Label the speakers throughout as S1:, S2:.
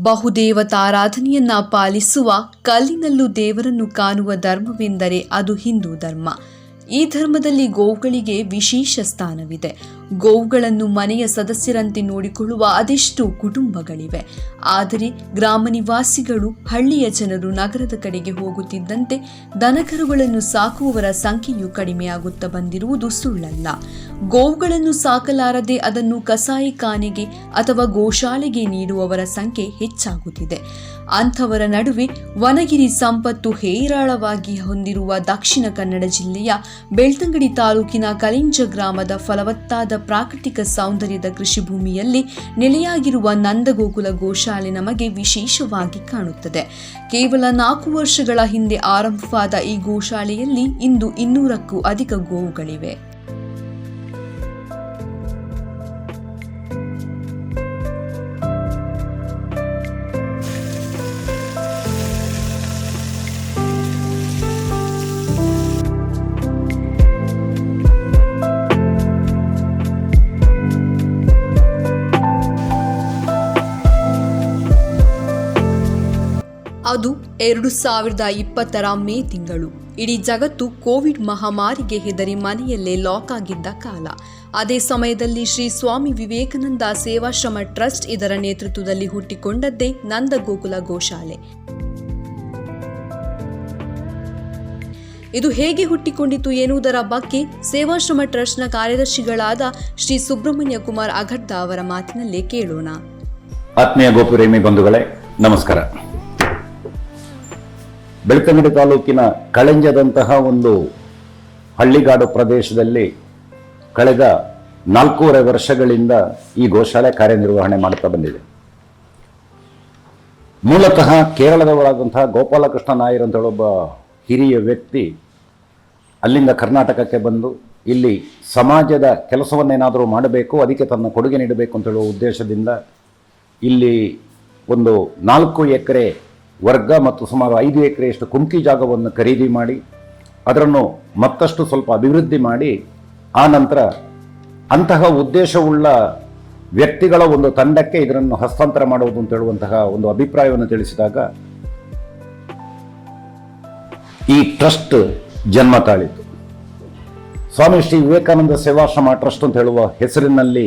S1: ಬಹುದೇವತಾರಾಧನೆಯನ್ನ ಪಾಲಿಸುವ ಕಲ್ಲಿನಲ್ಲೂ ದೇವರನ್ನು ಕಾಣುವ ಧರ್ಮವೆಂದರೆ ಅದು ಹಿಂದೂ ಧರ್ಮ. ಈ ಧರ್ಮದಲ್ಲಿ ಗೋವುಗಳಿಗೆ ವಿಶೇಷ ಸ್ಥಾನವಿದೆ. ಗೋವುಗಳನ್ನು ಮನೆಯ ಸದಸ್ಯರಂತೆ ನೋಡಿಕೊಳ್ಳುವ ಅದೆಷ್ಟೋ ಕುಟುಂಬಗಳಿವೆ. ಆದರೆ ಗ್ರಾಮ ನಿವಾಸಿಗಳು ಹಳ್ಳಿಯ ಜನರು ನಗರದ ಕಡೆಗೆ ಹೋಗುತ್ತಿದ್ದಂತೆ ದನಕರುಗಳನ್ನು ಸಾಕುವವರ ಸಂಖ್ಯೆಯು ಕಡಿಮೆಯಾಗುತ್ತಾ ಬಂದಿರುವುದು ಸುಳ್ಳಲ್ಲ. ಗೋವುಗಳನ್ನು ಸಾಕಲಾರದೆ ಅದನ್ನು ಕಸಾಯಿಖಾನೆಗೆ ಅಥವಾ ಗೋಶಾಲೆಗೆ ನೀಡುವವರ ಸಂಖ್ಯೆ ಹೆಚ್ಚಾಗುತ್ತಿದೆ. ಅಂಥವರ ನಡುವೆ ವನಗಿರಿ ಸಂಪತ್ತು ಹೇರಾಳವಾಗಿ ಹೊಂದಿರುವ ದಕ್ಷಿಣ ಕನ್ನಡ ಜಿಲ್ಲೆಯ ಬೆಳ್ತಂಗಡಿ ತಾಲೂಕಿನ ಕಲಿಂಜ ಗ್ರಾಮದ ಫಲವತ್ತಾದ ಪ್ರಾಕೃತಿಕ ಸೌಂದರ್ಯದ ಕೃಷಿ ಭೂಮಿಯಲ್ಲಿ ನೆಲೆಯಾಗಿರುವ ನಂದಗೋಕುಲ ಗೋಶಾಲೆ ನಮಗೆ ವಿಶೇಷವಾಗಿ ಕಾಣುತ್ತದೆ. ಕೇವಲ ನಾಲ್ಕು ವರ್ಷಗಳ ಹಿಂದೆ ಆರಂಭವಾದ ಈ ಗೋಶಾಲೆಯಲ್ಲಿ ಇಂದು ಇನ್ನೂರಕ್ಕೂ ಅಧಿಕ ಗೋವುಗಳಿವೆ. ಅದು ಎರಡು ಸಾವಿರದ ಇಪ್ಪತ್ತರ ಮೇ ತಿಂಗಳು. ಇಡೀ ಜಗತ್ತು ಕೋವಿಡ್ ಮಹಾಮಾರಿಗೆ ಹೆದರಿ ಮನೆಯಲ್ಲೇ ಲಾಕ್ ಆಗಿದ್ದ ಕಾಲ. ಅದೇ ಸಮಯದಲ್ಲಿ ಶ್ರೀ ಸ್ವಾಮಿ ವಿವೇಕಾನಂದ ಸೇವಾಶ್ರಮ ಟ್ರಸ್ಟ್ ಇದರ ನೇತೃತ್ವದಲ್ಲಿ ಹುಟ್ಟಿಕೊಂಡದ್ದೇ ನಂದಗೋಕುಲ ಗೋಶಾಲೆ. ಇದು ಹೇಗೆ ಹುಟ್ಟಿಕೊಂಡಿತು ಎನ್ನುವುದರ ಬಗ್ಗೆ ಸೇವಾಶ್ರಮ ಟ್ರಸ್ಟ್ನ ಕಾರ್ಯದರ್ಶಿಗಳಾದ ಶ್ರೀ ಸುಬ್ರಹ್ಮಣ್ಯ ಕುಮಾರ್ ಅಘಡ್ದ ಅವರ ಮಾತಿನಲ್ಲೇ ಕೇಳೋಣ.
S2: ಆತ್ಮೀಯ ಗೋಪುರೇಮಿ ಬಂಧುಗಳೇ, ನಮಸ್ಕಾರ. ಬೆಳ್ತಂಗಡಿ ತಾಲೂಕಿನ ಕಳೆಂಜದಂತಹ ಒಂದು ಹಳ್ಳಿಗಾಡು ಪ್ರದೇಶದಲ್ಲಿ ಕಳೆದ ನಾಲ್ಕೂವರೆ ವರ್ಷಗಳಿಂದ ಈ ಗೋಶಾಲೆ ಕಾರ್ಯನಿರ್ವಹಣೆ ಮಾಡ್ತಾ ಬಂದಿದೆ. ಮೂಲತಃ ಕೇರಳದವರಾದಂತಹ ಗೋಪಾಲಕೃಷ್ಣ ನಾಯರ್ ಅಂತ ಹೇಳೊಬ್ಬ ಹಿರಿಯ ವ್ಯಕ್ತಿ ಅಲ್ಲಿಂದ ಕರ್ನಾಟಕಕ್ಕೆ ಬಂದು ಇಲ್ಲಿ ಸಮಾಜದ ಕೆಲಸವನ್ನೇನಾದರೂ ಮಾಡಬೇಕು, ಅದಕ್ಕೆ ತನ್ನ ಕೊಡುಗೆ ನೀಡಬೇಕು ಅಂತ ಹೇಳುವ ಉದ್ದೇಶದಿಂದ ಇಲ್ಲಿ ಒಂದು ನಾಲ್ಕು ಎಕರೆ ವರ್ಗ ಮತ್ತು ಸುಮಾರು ಐದು ಎಕರೆಯಷ್ಟು ಕುಂಕಿ ಜಾಗವನ್ನು ಖರೀದಿ ಮಾಡಿ ಅದನ್ನು ಮತ್ತಷ್ಟು ಸ್ವಲ್ಪ ಅಭಿವೃದ್ಧಿ ಮಾಡಿ, ಆ ನಂತರ ಅಂತಹ ಉದ್ದೇಶವುಳ್ಳ ವ್ಯಕ್ತಿಗಳ ಒಂದು ತಂಡಕ್ಕೆ ಇದನ್ನು ಹಸ್ತಾಂತರ ಮಾಡುವುದು ಅಂತ ಹೇಳುವಂತಹ ಒಂದು ಅಭಿಪ್ರಾಯವನ್ನು ತಿಳಿಸಿದಾಗ, ಈ ಟ್ರಸ್ಟ್ ಜನ್ಮ ತಾಳಿತು. ಸ್ವಾಮಿ ಶ್ರೀ ವಿವೇಕಾನಂದ ಸೇವಾಶ್ರಮ ಟ್ರಸ್ಟ್ ಅಂತ ಹೇಳುವ ಹೆಸರಿನಲ್ಲಿ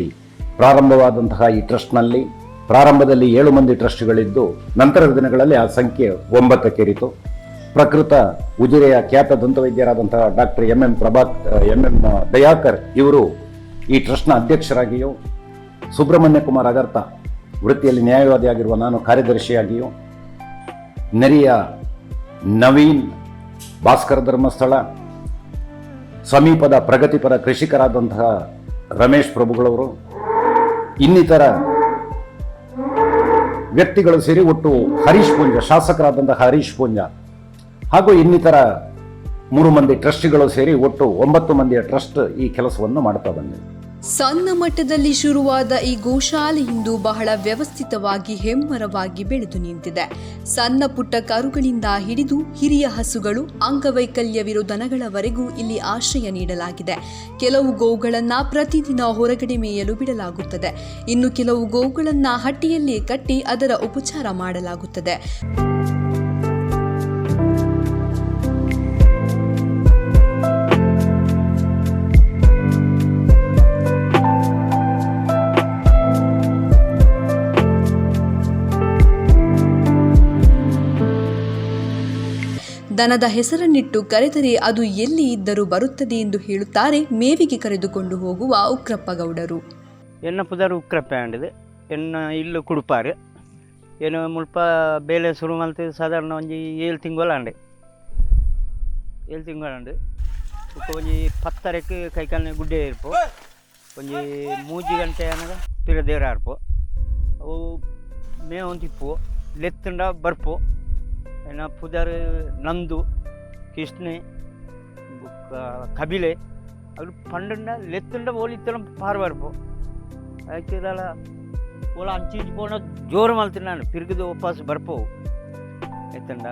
S2: ಪ್ರಾರಂಭವಾದಂತಹ ಈ ಟ್ರಸ್ಟ್ನಲ್ಲಿ ಪ್ರಾರಂಭದಲ್ಲಿ ಏಳು ಮಂದಿ ಟ್ರಸ್ಟ್ಗಳಿದ್ದು, ನಂತರದ ದಿನಗಳಲ್ಲಿ ಆ ಸಂಖ್ಯೆ ಒಂಬತ್ತಕ್ಕೇರಿತು ಪ್ರಕೃತ ಉಜಿರೆಯ ಖ್ಯಾತ ದಂತವೈದ್ಯರಾದಂತಹ doctor M M Prabhat M M Dayakar ಇವರು ಈ ಟ್ರಸ್ಟ್ನ ಅಧ್ಯಕ್ಷರಾಗಿಯೂ, ಸುಬ್ರಹ್ಮಣ್ಯ ಕುಮಾರ್ ಅಗರ್ತ ವೃತ್ತಿಯಲ್ಲಿ ನ್ಯಾಯವಾದಿಯಾಗಿರುವ ನಾನು ಕಾರ್ಯದರ್ಶಿಯಾಗಿಯೂ, ನೆರಿಯ ನವೀನ್ ಭಾಸ್ಕರ ಧರ್ಮಸ್ಥಳ, ಸಮೀಪದ ಪ್ರಗತಿಪರ ಕೃಷಿಕರಾದಂತಹ ರಮೇಶ್ ಪ್ರಭುಗಳವರು, ಇನ್ನಿತರ ವ್ಯಕ್ತಿಗಳು ಸೇರಿ ಒಟ್ಟು ಹರೀಶ್ ಪುಂಜ, ಶಾಸಕರಾದಂತಹ ಹರೀಶ್ ಪುಂಜ ಹಾಗೂ ಇನ್ನಿತರ ಮೂರು ಮಂದಿ ಟ್ರಸ್ಟಿಗಳು ಸೇರಿ ಒಟ್ಟು ಒಂಬತ್ತು ಮಂದಿಯ ಟ್ರಸ್ಟ್ ಈ ಕೆಲಸವನ್ನು ಮಾಡ್ತಾ ಬಂದಿದೆ.
S1: ಸಣ್ಣ ಮಟ್ಟದಲ್ಲಿ ಶುರುವಾದ ಈ ಗೋಶಾಲೆ ಇಂದು ಬಹಳ ವ್ಯವಸ್ಥಿತವಾಗಿ ಹೆಮ್ಮರವಾಗಿ ಬೆಳೆದು ನಿಂತಿದೆ. ಸಣ್ಣ ಪುಟ್ಟ ಕರುಗಳಿಂದ ಹಿಡಿದು ಹಿರಿಯ ಹಸುಗಳು ಅಂಗವೈಕಲ್ಯವಿರೋ ದನಗಳವರೆಗೂ ಇಲ್ಲಿ ಆಶ್ರಯ ನೀಡಲಾಗಿದೆ. ಕೆಲವು ಗೋವುಗಳನ್ನ ಪ್ರತಿದಿನ ಹೊರಗಡೆ ಮೇಯಲು ಬಿಡಲಾಗುತ್ತದೆ. ಇನ್ನು ಕೆಲವು ಗೋವುಗಳನ್ನ ಹಟ್ಟಿಯಲ್ಲಿ ಕಟ್ಟಿ ಅದರ ಉಪಚಾರ ಮಾಡಲಾಗುತ್ತದೆ. ದನದ ಹೆಸರನ್ನಿಟ್ಟು ಕರೆದರೆ ಅದು ಎಲ್ಲಿ ಇದ್ದರೂ ಬರುತ್ತದೆ ಎಂದು ಹೇಳುತ್ತಾರೆ ಮೇವಿಗೆ ಕರೆದುಕೊಂಡು ಹೋಗುವ ಉಕ್ರಪ್ಪ ಗೌಡರು
S3: ಎನ್ನ ಪುದರ್ ಉಕ್ರಪ್ಪ ಆಂಡಿದೆ ಎನ್ನ ಇಲ್ಲು ಕುಡುಪಾರು. ಏನು ಮುಲ್ಪ ಬೇಲೆ ಶುರು ಮಲ್ತಿ ಸಾಧಾರಣ ಒಂಜಿ ಏಳು ತಿಂಗಳು ಆಂಡೆ ಏಳು ತಿಂಗಳು ಆಂಡು ಒಂಜಿ ಪತ್ತರಕ್ಕೆ ಕೈಕಾಲಿನ ಗುಡ್ಡೆ ಇರ್ಪು ಒಂಜಿ ಮೂಜಿ ಗಂಟೆ ಪಿರ ದೇರ ಆರ್ಪು. ಅವು ಮೇ ಒಂದಿಪ್ಪು ಲೆತ್ತಂಡ ಬರ್ಪು. ಏನ ಪುದರ್ ನಂದು, ಕೃಷ್ಣೆ ಕಬಿಲೆ ಅವ್ರು ಪಂಡಂಡ ಲೆತ್ತಂಡ ಓಲಿತ್ತಲ ಪಾರು ಬರ್ಪು ಆಯ್ತಿದಲ್ಲ ಓಲ ಅಂಚಿ ಪೋಣ ಜೋರು ಮಲ್ತೀನಿ ನಾನು, ಪಿರ್ಗದು ವಾಪಸ್ ಬರ್ಪೋವು ಎತ್ತಂಡ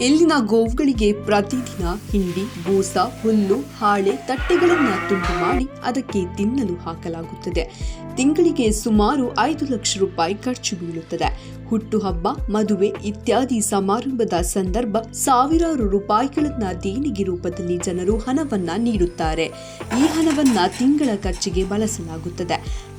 S1: ಇಲ್ಲಿನ ಗೋವುಗಳಿಗೆ ಪ್ರತಿದಿನ ಹಿಂಡಿ, ಬೂಸ, ಹುಲ್ಲು, ಹಾಳೆ, ತಟ್ಟೆಗಳನ್ನು ತುಂಡು ಮಾಡಿ ಅದಕ್ಕೆ ತಿನ್ನಲು ಹಾಕಲಾಗುತ್ತದೆ. ತಿಂಗಳಿಗೆ ಸುಮಾರು ಐದು ಲಕ್ಷ ರೂಪಾಯಿ ಖರ್ಚು ಬೀಳುತ್ತದೆ. ಹುಟ್ಟುಹಬ್ಬ, ಮದುವೆ ಇತ್ಯಾದಿ ಸಮಾರಂಭದ ಸಂದರ್ಭ ಸಾವಿರಾರು ರೂಪಾಯಿಗಳನ್ನ ದೇಣಿಗೆ ರೂಪದಲ್ಲಿ ಜನರು ಹಣವನ್ನ ನೀಡುತ್ತಾರೆ. ಈ ಹಣವನ್ನ ತಿಂಗಳ ಖರ್ಚಿಗೆ ಬಳಸಲಾಗುತ್ತದೆ.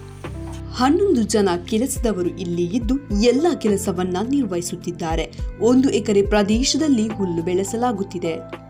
S1: ಹನ್ನೊಂದು ಜನ ಕೆಲಸದವರು ಇಲ್ಲಿ ಇದ್ದು ಎಲ್ಲ ಕೆಲಸವನ್ನ ನಿರ್ವಹಿಸುತ್ತಿದ್ದಾರೆ. ಒಂದು ಎಕರೆ ಪ್ರದೇಶದಲ್ಲಿ ಹುಲ್ಲು ಬೆಳೆಸಲಾಗುತ್ತಿದೆ.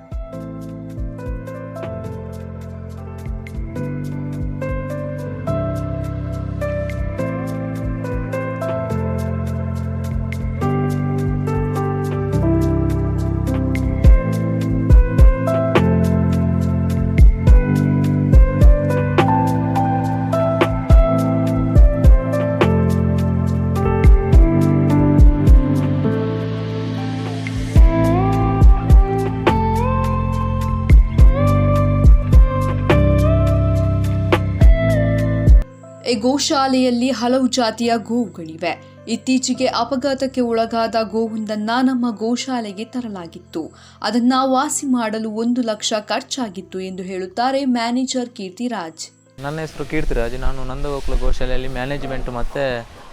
S1: ಈ ಗೋಶಾಲೆಯಲ್ಲಿ ಹಲವು ಜಾತಿಯ ಗೋವುಗಳಿವೆ. ಇತ್ತೀಚೆಗೆ ಅಪಘಾತಕ್ಕೆ ಒಳಗಾದ ಗೋವೊಂದನ್ನ ನಮ್ಮ ಗೋಶಾಲೆಗೆ ತರಲಾಗಿತ್ತು. ಅದನ್ನ ವಾಸಿ ಮಾಡಲು ಒಂದು ಲಕ್ಷ ಖರ್ಚಾಗಿತ್ತು ಎಂದು ಹೇಳುತ್ತಾರೆ ಮ್ಯಾನೇಜರ್ ಕೀರ್ತಿರಾಜ್.
S4: ನನ್ನ ಹೆಸರು ಕೀರ್ತಿರಾಜ್. ನಾನು ನಂದಗೋಕುಲ ಗೋಶಾಲೆಯಲ್ಲಿ ಮ್ಯಾನೇಜ್ಮೆಂಟ್ ಮತ್ತು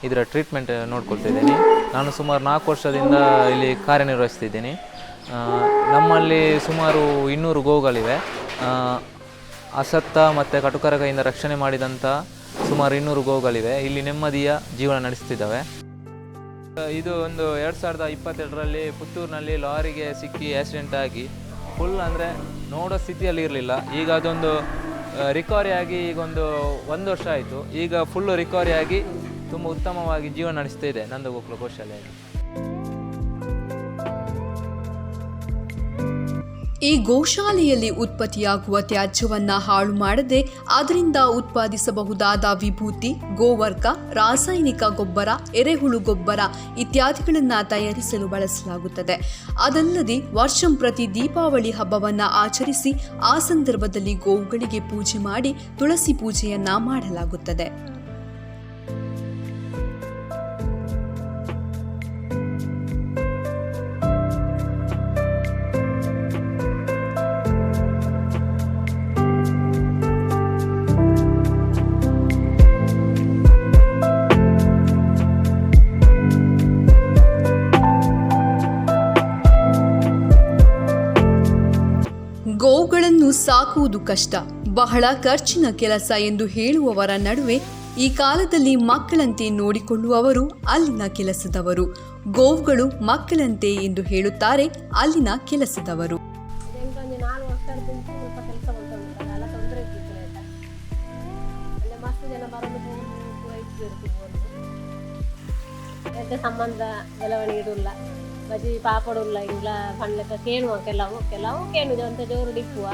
S4: ಇದರ ಟ್ರೀಟ್ಮೆಂಟ್ ನೋಡ್ಕೊಳ್ತಿದ್ದೀನಿ ನಾನು ಸುಮಾರು ನಾಲ್ಕು ವರ್ಷದಿಂದ ಇಲ್ಲಿ ಕಾರ್ಯನಿರ್ವಹಿಸ್ತಿದ್ದೀನಿ. ನಮ್ಮಲ್ಲಿ ಸುಮಾರು ಇನ್ನೂರು ಗೋಗಳಿವೆ. ಅಸತ್ತ ಮತ್ತು ಕಟುಕರ ಕೈಯಿಂದ ರಕ್ಷಣೆ ಮಾಡಿದಂಥ ಸುಮಾರು ಇನ್ನೂರು ಗೋಗಳಿವೆ. ಇಲ್ಲಿ ನೆಮ್ಮದಿಯ ಜೀವನ ನಡೆಸ್ತಿದ್ದಾವೆ. ಇದು ಒಂದು ಎರಡು ಸಾವಿರದ ಇಪ್ಪತ್ತೆರಡರಲ್ಲಿ ಪುತ್ತೂರಿನಲ್ಲಿ ಲಾರಿಗೆ ಸಿಕ್ಕಿ ಆಕ್ಸಿಡೆಂಟ್ ಆಗಿ ಫುಲ್ ಅಂದರೆ ನೋಡೋ ಸ್ಥಿತಿಯಲ್ಲಿ ಇರಲಿಲ್ಲ. ಈಗ ಅದೊಂದು ರಿಕವರಿ ಆಗಿ ಈಗ ಒಂದು ಒಂದು ವರ್ಷ ಆಯಿತು. ಈಗ ಫುಲ್ಲು ರಿಕವರಿ ಆಗಿ ತುಂಬ ಉತ್ತಮವಾಗಿ ಜೀವನ ನಡೆಸ್ತಾ ಇದೆ ನಂದಗೋಕುಲ ಗೋಶಾಲೆಯಲ್ಲಿ.
S1: ಈ ಗೋಶಾಲೆಯಲ್ಲಿ ಉತ್ಪತ್ತಿಯಾಗುವ ತ್ಯಾಜ್ಯವನ್ನ ಹಾಳು ಮಾಡದೆ ಅದರಿಂದ ಉತ್ಪಾದಿಸಬಹುದಾದ ವಿಭೂತಿ ಗೋವರ್ಕ ರಾಸಾಯನಿಕ ಗೊಬ್ಬರ, ಎರೆಹುಳು ಗೊಬ್ಬರ ಇತ್ಯಾದಿಗಳನ್ನು ತಯಾರಿಸಲು ಬಳಸಲಾಗುತ್ತದೆ. ಅದಲ್ಲದೆ ವರ್ಷಂ ಪ್ರತಿ ದೀಪಾವಳಿ ಹಬ್ಬವನ್ನ ಆಚರಿಸಿ ಆ ಸಂದರ್ಭದಲ್ಲಿ ಗೋವುಗಳಿಗೆ ಪೂಜೆ ಮಾಡಿ ತುಳಸಿ ಪೂಜೆಯನ್ನ ಮಾಡಲಾಗುತ್ತದೆ. ಗೋವುಗಳನ್ನು ಸಾಕುವುದು ಕಷ್ಟ ಬಹಳ ಖರ್ಚಿನ ಕೆಲಸ ಎಂದು ಹೇಳುವವರ ನಡುವೆ ಈ ಕಾಲದಲ್ಲಿ ಮಕ್ಕಳಂತೆ ನೋಡಿಕೊಳ್ಳುವವರು ಅಲ್ಲಿನ ಕೆಲಸದವರು ಗೋವುಗಳು ಮಕ್ಕಳಂತೆ ಎಂದು ಹೇಳುತ್ತಾರೆ ಅಲ್ಲಿನ ಕೆಲಸದವರು
S5: ಸಂಬಂಧ ಬೆಳವಣಿಗೆ ಬಜಿ ಪಾಪಡುಲ್ಲ ಇಲ್ಲ ಪಂಡ್ಲಕ ಕೇಳುವ ಕೆಲವು ಕೆಲವು ಕೇಳುದು ಅಂತ ಜೋರು ಡಿಕ್ಕುವ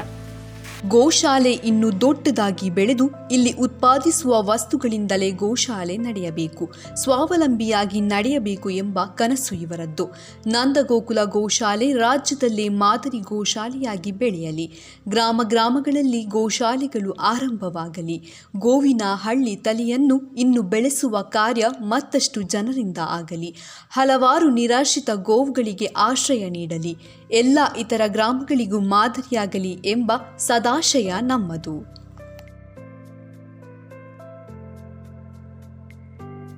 S1: ಗೋಶಾಲೆ ಇನ್ನು ದೊಡ್ಡದಾಗಿ ಬೆಳೆದು ಇಲ್ಲಿ ಉತ್ಪಾದಿಸುವ ವಸ್ತುಗಳಿಂದಲೇ ಗೋಶಾಲೆ ನಡೆಯಬೇಕು, ಸ್ವಾವಲಂಬಿಯಾಗಿ ನಡೆಯಬೇಕು ಎಂಬ ಕನಸು ಇವರದ್ದು. ನಂದಗೋಕುಲ ಗೋಶಾಲೆ ರಾಜ್ಯದಲ್ಲೇ ಮಾದರಿ ಗೋಶಾಲೆಯಾಗಿ ಬೆಳೆಯಲಿ. ಗ್ರಾಮ ಗ್ರಾಮಗಳಲ್ಲಿ ಗೋಶಾಲೆಗಳು ಆರಂಭವಾಗಲಿ. ಗೋವಿನ ಹಳ್ಳಿ ತಲೆಯನ್ನು ಇನ್ನು ಬೆಳೆಸುವ ಕಾರ್ಯ ಮತ್ತಷ್ಟು ಜನರಿಂದ ಆಗಲಿ. ಹಲವಾರು ನಿರಾಶ್ರಿತ ಗೋವುಗಳಿಗೆ ಆಶ್ರಯ ನೀಡಲಿ. ಎಲ್ಲ ಇತರ ಗ್ರಾಮಗಳಿಗೂ ಮಾದರಿಯಾಗಲಿ ಎಂಬ ಸದಾಶಯ ನಮ್ಮದು.